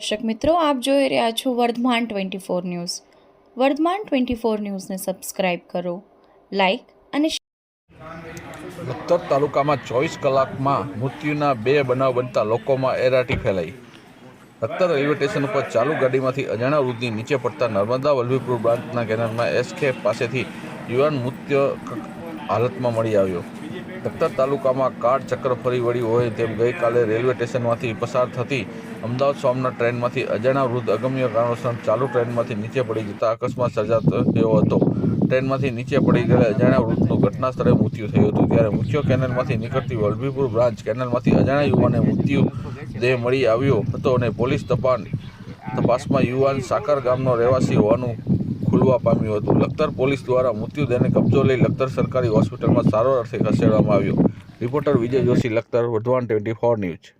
દર્શક મિત્રો, આપ જોઈ રહ્યા છો Vardhman twenty four news. Vardhman twenty four ન્યૂઝને સબસ્ક્રાઇબ કરો, લાઇક અને લખતર તાલુકામાં ચોવીસ કલાકમાં મૃત્યુના બે બનાવ બનતા લોકોમાં એરાટી ફેલાઈ. લખતર રેલવે સ્ટેશન ઉપર ચાલુ ગાડીમાંથી અજાણ્યા વૃદ્ધિ નીચે પડતા નર્મદા વલ્લભીપુર બ્રાન્ચના કેનાલમાં એસકે પાસેથી યુવાન મૃત્યુ હાલતમાં મળી આવ્યો. લખતર તાલુકામાં કાર ચક્ર ફરી વળી હોય તેમ ગઈકાલે રેલવે સ્ટેશનમાંથી પસાર થતી અમદાવાદ સ્વામના ટ્રેનમાંથી અજાણા વૃદ્ધ અગમ્ય કારણોસર ચાલુ ટ્રેનમાંથી નીચે પડી જતા અકસ્માત સર્જાતો થયો હતો. ટ્રેનમાંથી નીચે પડી ગયેલા અજાણ્યા વૃદ્ધનું ઘટના સ્થળે મૃત્યુ થયું હતું. ત્યારે મુખ્ય કેનલમાંથી નીકળતી વલભીપુર બ્રાન્ચ કેનલમાંથી અજાણ્યા યુવાને મૃત્યુ દેહ મળી આવ્યો હતો અને પોલીસ તપાસ તપાસમાં યુવાન સાકર ગામનો રહેવાસી હોવાનું ખુલવા પામ્યું હતું. લખતર પોલીસ દ્વારા મૃત્યુદેહને કબજો લઈ લખતર સરકારી હોસ્પિટલમાં સારવાર અર્થે ખસેડવામાં આવ્યો. Reporter Vijay Joshi, Lakhtar Vardhman twenty four news.